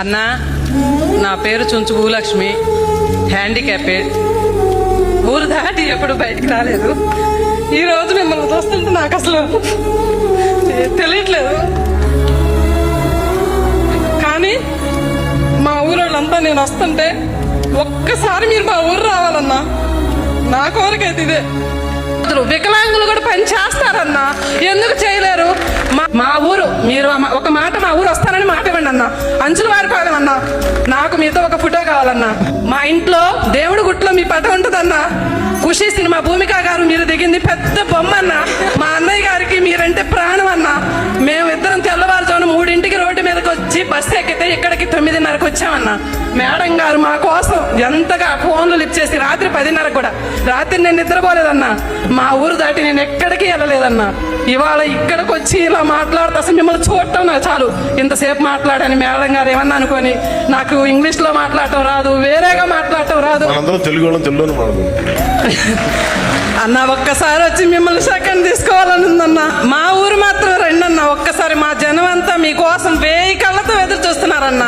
అన్న నా పేరు చుంచు భూలక్ష్మి. హ్యాండిక్యాపెడ్ ఊరు దాటి ఎప్పుడు బయటికి రాలేదు. ఈరోజు మిమ్మల్ని చూస్తుంటే నాకు అసలు తెలియట్లేదు. కానీ మా ఊరోళ్ళంతా నేను వస్తుంటే ఒక్కసారి మీరు మా ఊరు రావాలన్నా నా కోరికైతే ఇదే. వికలాంగులు కూడా పని చేస్తారన్నా. ఎందుకు చేయలేరు? మీరు ఒక మాట మా ఊరు వస్తానని మాట ఇవ్వండి అన్న. అంచుల వారిపాలెం అన్నా నాకు మీతో ఒక ఫోటో కావాలన్నా. మా ఇంట్లో దేవుడి గుట్లో మీ పట ఉంటుందన్నా. ఖుషి సినిమా భూమిక గారు మీరు దిగింది పెద్ద బొమ్మ అన్న. ఇక్కడికి తొమ్మిదిన్నరకు వచ్చామన్న. మేడం గారు మా కోసం ఎంతగా ఫోన్లు లిఫ్ట్ చేసి రాత్రి పదిన్నరకు కూడా. రాత్రి నేను నిద్రపోలేదన్నా. మా ఊరు దాటి నేను ఎక్కడికి వెళ్ళలేదన్నా. ఇవాళ ఇక్కడికి వచ్చి ఇలా మాట్లాడుతూ అసలు మిమ్మల్ని చూడటం నాకు చాలు. ఇంతసేపు మాట్లాడని మేడం గారు ఏమన్నా అనుకొని. నాకు ఇంగ్లీష్లో మాట్లాడటం రాదు వేరేగా మాట్లాడటం రాదు. అన్న ఒక్కసారి వచ్చి మిమ్మల్ని సెకండ్ తీసుకోవాలని ఉందన్న. మా ఊరు మాత్రం రండి сторона.